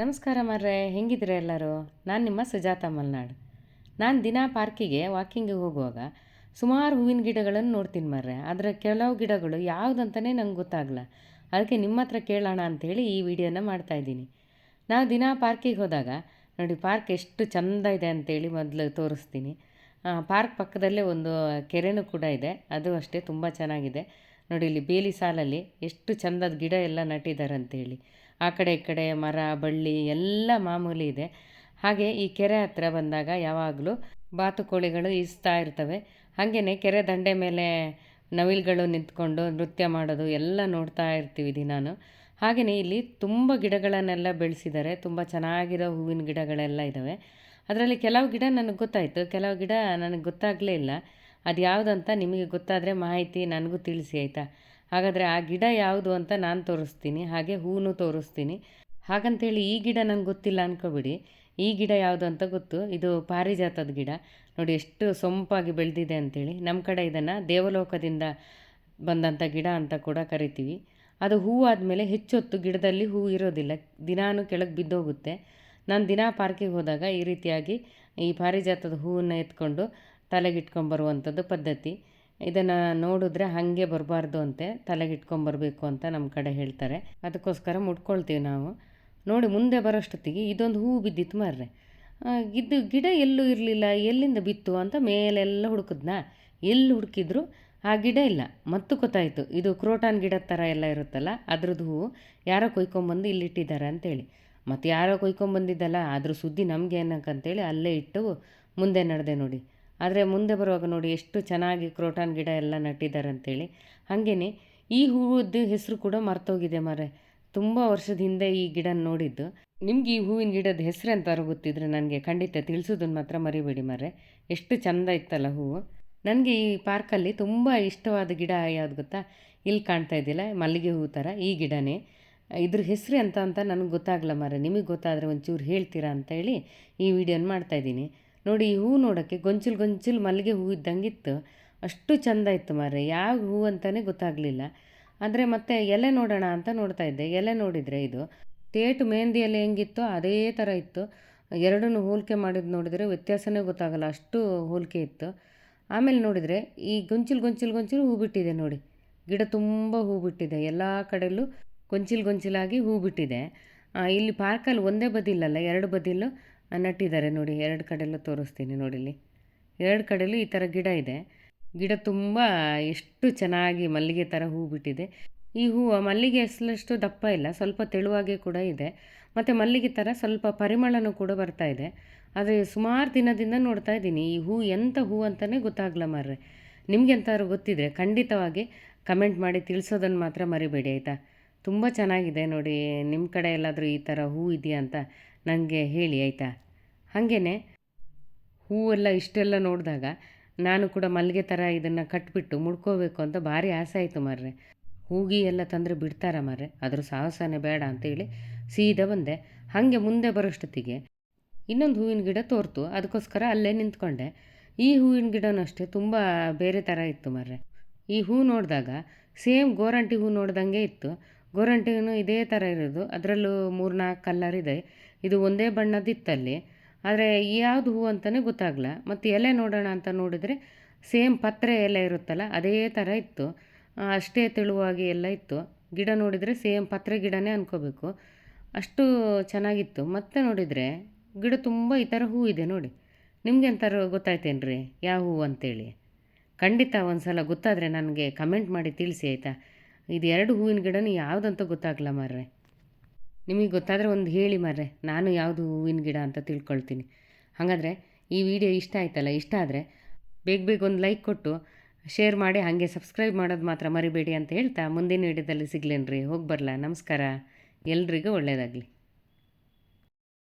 ನಮಸ್ಕಾರ ಮರ್ರೆ, ಹೆಂಗಿದ್ರೆ ಎಲ್ಲರೂ? ನಾನು ನಿಮ್ಮ ಸುಜಾತ ಮಲ್ನಾಡ್. ನಾನು ದಿನ ಪಾರ್ಕಿಗೆ ವಾಕಿಂಗ್ಗೆ ಹೋಗುವಾಗ ಸುಮಾರು ಹೂವಿನ ಗಿಡಗಳನ್ನು ನೋಡ್ತೀನಿ ಮರ್ರೆ. ಆದರೆ ಕೆಲವು ಗಿಡಗಳು ಯಾವುದಂತಲೇ ನಂಗೆ ಗೊತ್ತಾಗಲ್ಲ. ಅದಕ್ಕೆ ನಿಮ್ಮ ಹತ್ರ ಕೇಳೋಣ ಅಂಥೇಳಿ ಈ ವಿಡಿಯೋನ ಮಾಡ್ತಾಯಿದ್ದೀನಿ ನಾವು ದಿನ ಪಾರ್ಕಿಗೆ ಹೋದಾಗ, ನೋಡಿ ಪಾರ್ಕ್ ಎಷ್ಟು ಚೆಂದ ಇದೆ ಅಂತೇಳಿ ಮೊದಲು ತೋರಿಸ್ತೀನಿ. ಪಾರ್ಕ್ ಪಕ್ಕದಲ್ಲೇ ಒಂದು ಕೆರೆನೂ ಕೂಡ ಇದೆ. ಅದು ಅಷ್ಟೇ ತುಂಬ ಚೆನ್ನಾಗಿದೆ. ನೋಡಿ ಇಲ್ಲಿ ಬೇಲಿ ಸಾಲಲ್ಲಿ ಎಷ್ಟು ಚಂದದ ಗಿಡ ಎಲ್ಲ ನಟ್ಟಿದ್ದಾರೆ ಅಂತೇಳಿ ಆ ಕಡೆ ಈ ಕಡೆ ಮರ, ಬಳ್ಳಿ ಎಲ್ಲ ಮಾಮೂಲಿ ಇದೆ. ಹಾಗೆ ಈ ಕೆರೆ ಹತ್ರ ಬಂದಾಗ ಯಾವಾಗಲೂ ಬಾತುಕೋಳಿಗಳು ಈಸ್ತಾ ಇರ್ತವೆ. ಹಾಗೆಯೇ ಕೆರೆ ದಂಡೆ ಮೇಲೆ ನವಿಲುಗಳು ನಿಂತ್ಕೊಂಡು ನೃತ್ಯ ಮಾಡೋದು ಎಲ್ಲ ನೋಡ್ತಾ ಇರ್ತೀವಿ ದಿನಾನು. ಹಾಗೆಯೇ ಇಲ್ಲಿ ತುಂಬ ಗಿಡಗಳನ್ನೆಲ್ಲ ಬೆಳೆಸಿದ್ದಾರೆ. ತುಂಬ ಚೆನ್ನಾಗಿರೋ ಹೂವಿನ ಗಿಡಗಳೆಲ್ಲ ಇದ್ದಾವೆ ಅದರಲ್ಲಿ ಕೆಲವು ಗಿಡ ನನಗೆ ಗೊತ್ತಾಯಿತು. ಕೆಲವು ಗಿಡ ನನಗೆ ಗೊತ್ತಾಗಲೇ ಇಲ್ಲ. ಅದು ಯಾವುದಂತ ನಿಮಗೆ ಗೊತ್ತಾದರೆ ಮಾಹಿತಿ ನನಗೂ ತಿಳಿಸಿ, ಆಯಿತಾ? ಹಾಗಾದರೆ ಆ ಗಿಡ ಯಾವುದು ಅಂತ ನಾನು ತೋರಿಸ್ತೀನಿ, ಹಾಗೆ ಹೂನು ತೋರಿಸ್ತೀನಿ. ಹಾಗಂತೇಳಿ ಈ ಗಿಡ ನಂಗೆ ಗೊತ್ತಿಲ್ಲ ಅನ್ಕೋಬಿಡಿ. ಈ ಗಿಡ ಯಾವುದು ಅಂತ ಗೊತ್ತು. ಇದು ಪಾರಿಜಾತದ ಗಿಡ. ನೋಡಿ ಎಷ್ಟು ಸೊಂಪಾಗಿ ಬೆಳೆದಿದೆ ಅಂಥೇಳಿ ನಮ್ಮ ಕಡೆ ಇದನ್ನು ದೇವಲೋಕದಿಂದ ಬಂದಂಥ ಗಿಡ ಅಂತ ಕೂಡ ಕರಿತೀವಿ. ಅದು ಹೂವು ಆದಮೇಲೆ ಹೆಚ್ಚೊತ್ತು ಗಿಡದಲ್ಲಿ ಹೂವು ಇರೋದಿಲ್ಲ. ದಿನಾನು ಕೆಳಗೆ ಬಿದ್ದೋಗುತ್ತೆ. ನಾನು ದಿನ ಪಾರ್ಕಿಗೆ ಹೋದಾಗ ಈ ರೀತಿಯಾಗಿ ಈ ಪಾರಿಜಾತದ ಹೂವನ್ನು ಎತ್ಕೊಂಡು ತಲೆಗಿಟ್ಕೊಂಬರುವಂಥದ್ದು ಪದ್ಧತಿ. ಇದನ್ನು ನೋಡಿದ್ರೆ ಹಾಗೆ ಬರಬಾರ್ದು ಅಂತೆ ತಲೆಗಿಟ್ಕೊಂಬರ್ಬೇಕು ಅಂತ ನಮ್ಮ ಕಡೆ ಹೇಳ್ತಾರೆ. ಅದಕ್ಕೋಸ್ಕರ ಮುಟ್ಕೊಳ್ತೀವಿ ನಾವು. ನೋಡಿ, ಮುಂದೆ ಬರೋಷ್ಟೊತ್ತಿಗೆ ಇದೊಂದು ಹೂವು ಬಿದ್ದಿತ್ತು ಮಾರ್ರೆ. ಇದು ಗಿಡ ಎಲ್ಲೂ ಇರಲಿಲ್ಲ, ಎಲ್ಲಿಂದ ಬಿತ್ತು ಅಂತ ಮೇಲೆಲ್ಲ ಹುಡುಕಿದ್ನ? ಎಲ್ಲಿ ಹುಡುಕಿದ್ರು ಆ ಗಿಡ ಇಲ್ಲ. ಮತ್ತು ಗೊತ್ತಾಯಿತು, ಇದು ಕ್ರೋಟಾನ್ ಗಿಡದ ಥರ ಎಲ್ಲ ಇರುತ್ತಲ್ಲ, ಅದ್ರದ್ದು ಹೂವು ಯಾರೋ ಕೊಯ್ಕೊಂಬಂದು ಇಲ್ಲಿಟ್ಟಿದ್ದಾರೆ ಅಂತೇಳಿ. ಮತ್ತು ಯಾರೋ ಕೊಯ್ಕೊಂಬಂದಿದ್ದಲ್ಲ ಅದ್ರ ಸುದ್ದಿ ನಮಗೆ ಏನಕ್ಕಂತೇಳಿ ಅಲ್ಲೇ ಇಟ್ಟು ಮುಂದೆ ನಡೆದೆ ನೋಡಿ. ಆದರೆ ಮುಂದೆ ಬರುವಾಗ ನೋಡಿ ಎಷ್ಟು ಚೆನ್ನಾಗಿ ಕ್ರೋಟಾನ್ ಗಿಡ ಎಲ್ಲ ನಟ್ಟಿದ್ದಾರೆ ಅಂತೇಳಿ. ಹಾಗೆಯೇ ಈ ಹೂವದ್ದು ಹೆಸರು ಕೂಡ ಮರ್ತೋಗಿದೆ ಮಾರೆ. ತುಂಬ ವರ್ಷದ ಹಿಂದೆ ಈ ಗಿಡ ನೋಡಿದ್ದು. ನಿಮ್ಗೆ ಈ ಹೂವಿನ ಗಿಡದ ಹೆಸರು ಅಂತಾರು ಗೊತ್ತಿದ್ರೆ ನನಗೆ ಖಂಡಿತ ತಿಳಿಸೋದನ್ನು ಮಾತ್ರ ಮರಿಬೇಡಿ ಮಾರೆ. ಎಷ್ಟು ಚೆಂದ ಇತ್ತಲ್ಲ ಹೂವು. ನನಗೆ ಈ ಪಾರ್ಕಲ್ಲಿ ತುಂಬ ಇಷ್ಟವಾದ ಗಿಡ ಯಾವ್ದು ಗೊತ್ತಾ? ಇಲ್ಲಿ ಕಾಣ್ತಾ ಇದ್ದಿಲ್ಲ ಮಲ್ಲಿಗೆ ಹೂ ಥರ ಈ ಗಿಡನೇ. ಇದ್ರ ಹೆಸರು ಅಂತ ಅಂತ ನನಗೆ ಗೊತ್ತಾಗಲ್ಲ ಮಾರೆ. ನಿಮಗೆ ಗೊತ್ತಾದರೆ ಒಂಚೂರು ಹೇಳ್ತೀರಾ ಅಂತ ಹೇಳಿ ಈ ವಿಡಿಯೋನ ಮಾಡ್ತಾಯಿದ್ದೀನಿ ನೋಡಿ ಈ ಹೂ ನೋಡೋಕ್ಕೆ ಗೊಂಚಲು ಗೊಂಚಲು ಮಲ್ಲಿಗೆ ಹೂ ಇದ್ದಂಗಿತ್ತು. ಅಷ್ಟು ಚೆಂದ ಇತ್ತು ಮಾರೆ ಯಾವ ಹೂ ಅಂತಲೇ ಗೊತ್ತಾಗಲಿಲ್ಲ. ಅಂದರೆ ಮತ್ತೆ ಎಲೆ ನೋಡೋಣ ಅಂತ ನೋಡ್ತಾ ಇದ್ದೆ. ಎಲೆ ನೋಡಿದರೆ ಇದು ತೇಟು ಮೆಹಂದಿ ಎಲೆ ಹೆಂಗಿತ್ತೋ ಅದೇ ಥರ ಇತ್ತು. ಎರಡನ್ನೂ ಹೋಲಿಕೆ ಮಾಡಿದ್ದು ನೋಡಿದರೆ ವ್ಯತ್ಯಾಸವೇ ಗೊತ್ತಾಗಲ್ಲ. ಅಷ್ಟು ಹೋಲಿಕೆ ಇತ್ತು. ಆಮೇಲೆ ನೋಡಿದರೆ ಈ ಗೊಂಚಲ್ ಗೊಂಚಲು ಗೊಂಚಲು ಹೂ ಬಿಟ್ಟಿದೆ ನೋಡಿ. ಗಿಡ ತುಂಬ ಹೂ ಬಿಟ್ಟಿದೆ. ಎಲ್ಲ ಕಡೆಯಲ್ಲೂ ಗೊಂಚಲ್ ಗೊಂಚಲಾಗಿ ಹೂ ಬಿಟ್ಟಿದೆ. ಇಲ್ಲಿ ಪಾರ್ಕಲ್ಲಿ ಒಂದೇ ಬದಿಲಲ್ಲ, ಎರಡು ಬದಿಯಲ್ಲೂ ನಟ್ಟಿದ್ದಾರೆ ನೋಡಿ, ಎರಡು ಕಡೆಯಲ್ಲೂ ತೋರಿಸ್ತೀನಿ ನೋಡಿ ಇಲ್ಲಿ. ಎರಡು ಕಡೆಯಲ್ಲೂ ಈ ಥರ ಗಿಡ ಇದೆ. ಗಿಡ ತುಂಬ ಎಷ್ಟು ಚೆನ್ನಾಗಿ ಮಲ್ಲಿಗೆ ಥರ ಹೂ ಬಿಟ್ಟಿದೆ. ಈ ಹೂವು ಮಲ್ಲಿಗೆ ಅಸಲಷ್ಟು ದಪ್ಪ ಇಲ್ಲ, ಸ್ವಲ್ಪ ತೆಳುವಾಗೆ ಕೂಡ ಇದೆ. ಮತ್ತು ಮಲ್ಲಿಗೆ ಥರ ಸ್ವಲ್ಪ ಪರಿಮಳನೂ ಕೂಡ ಬರ್ತಾ ಇದೆ. ಆದರೆ ಸುಮಾರು ದಿನದಿಂದ ನೋಡ್ತಾ ಇದ್ದೀನಿ, ಈ ಹೂ ಎಂಥ ಹೂ ಅಂತಲೇ ಗೊತ್ತಾಗಲ್ಲ ಮಾರ್ರೆ. ನಿಮಗೆ ಎಂಥಾದ್ರು ಗೊತ್ತಿದ್ರೆ ಖಂಡಿತವಾಗಿ ಕಮೆಂಟ್ ಮಾಡಿ ತಿಳಿಸೋದನ್ನು ಮಾತ್ರ ಮರಿಬೇಡಿ, ಆಯಿತಾ? ತುಂಬ ಚೆನ್ನಾಗಿದೆ ನೋಡಿ, ನಿಮ್ಮ ಕಡೆ ಎಲ್ಲಾದರೂ ಈ ಥರ ಹೂ ಇದೆಯಾ ಅಂತ. ನನಗೆ ಹೇಳಿ, ಆಯಿತಾ? ಹಾಗೆಯೇ ಹೂವೆಲ್ಲ ಇಷ್ಟೆಲ್ಲ ನೋಡಿದಾಗ ನಾನು ಕೂಡ ಮಲ್ಲಿಗೆ ಥರ ಇದನ್ನು ಕಟ್ಬಿಟ್ಟು ಮುಡ್ಕೋಬೇಕು ಅಂತ ಭಾರಿ ಆಸೆ ಆಯಿತು ಮಾರ್ರೆ. ಹೂಗಿ ಎಲ್ಲ ತಂದರೆ ಬಿಡ್ತಾರ ಮಾರ್ರೆ. ಅದ್ರ ಸಾಹಸನೇ ಬೇಡ ಅಂತೇಳಿ ಸೀದಾ ಬಂದೆ. ಹಾಗೆ ಮುಂದೆ ಬರೋಷ್ಟೊತ್ತಿಗೆ ಇನ್ನೊಂದು ಹೂವಿನ ಗಿಡ ತೋರ್ತು. ಅದಕ್ಕೋಸ್ಕರ ಅಲ್ಲೇ ನಿಂತ್ಕೊಂಡೆ. ಈ ಹೂವಿನ ಗಿಡನೂ ಅಷ್ಟೇ ತುಂಬ ಬೇರೆ ಥರ ಇತ್ತು ಮಾರ್ರೆ. ಈ ಹೂ ನೋಡಿದಾಗ ಸೇಮ್ ಗೋರಂಟಿ ಹೂ ನೋಡ್ದಂಗೆ ಇತ್ತು. ಗೋರಂಟಿನೂ ಇದೇ ಥರ ಇರೋದು. ಅದರಲ್ಲೂ ಮೂರು ನಾಲ್ಕು ಕಲ್ಲರ್ ಇದೆ. ಇದು ಒಂದೇ ಬಣ್ಣದಿತ್ತಲ್ಲಿ, ಆದರೆ ಯಾವುದು ಹೂ ಅಂತಲೇ ಗೊತ್ತಾಗಲ್ಲ ಮತ್ತು ಎಲೆ ನೋಡೋಣ ಅಂತ ನೋಡಿದರೆ ಸೇಮ್ ಪತ್ರೆ ಎಲೆ ಇರುತ್ತಲ್ಲ, ಅದೇ ಥರ ಇತ್ತು. ಅಷ್ಟೇ ತೆಳುವಾಗಿ ಎಲ್ಲ ಇತ್ತು. ಗಿಡ ನೋಡಿದರೆ ಸೇಮ್ ಪತ್ರೆ ಗಿಡನೇ ಅಂದ್ಕೋಬೇಕು ಅಷ್ಟು ಚೆನ್ನಾಗಿತ್ತು. ಮತ್ತೆ ನೋಡಿದರೆ ಗಿಡ ತುಂಬ ಈ ಥರ ಹೂ ಇದೆ ನೋಡಿ. ನಿಮ್ಗೆ ಎಂಥಾರು ಗೊತ್ತಾಯ್ತೇನ್ರಿ? ಯಾವ ಹೂವು ಅಂತೇಳಿ? ಖಂಡಿತ ಒಂದು ಸಲ ಗೊತ್ತಾದರೆ ನನಗೆ ಕಮೆಂಟ್ ಮಾಡಿ ತಿಳಿಸಿ, ಆಯಿತಾ? ಇದು ಎರಡು ಹೂವಿನ ಗಿಡನೂ ಯಾವುದಂತ ಗೊತ್ತಾಗಲ್ಲ ಮಾರ್ರೆ. ನಿಮಗೆ ಗೊತ್ತಾದರೆ ಒಂದು ಹೇಳಿ ಮಾರ್ರೆ, ನಾನು ಯಾವುದು ಹೂವಿನ ಗಿಡ ಅಂತ ತಿಳ್ಕೊಳ್ತೀನಿ. ಹಾಗಾದರೆ ಈ ವಿಡಿಯೋ ಇಷ್ಟ ಆಯ್ತಲ್ಲ? ಇಷ್ಟ ಆದರೆ ಬೇಗ ಬೇಗ ಒಂದು ಲೈಕ್ ಕೊಟ್ಟು ಶೇರ್ ಮಾಡಿ, ಹಾಗೆ ಸಬ್ಸ್ಕ್ರೈಬ್ ಮಾಡೋದು ಮಾತ್ರ ಮರಿಬೇಡಿ ಅಂತ ಹೇಳ್ತಾ ಮುಂದಿನ ವಿಡಿಯೋದಲ್ಲಿ ಸಿಗ್ಲೇನ್ರಿ. ಹೋಗಿ ಬರಲ? ನಮಸ್ಕಾರ. ಎಲ್ರಿಗೂ ಒಳ್ಳೆಯದಾಗಲಿ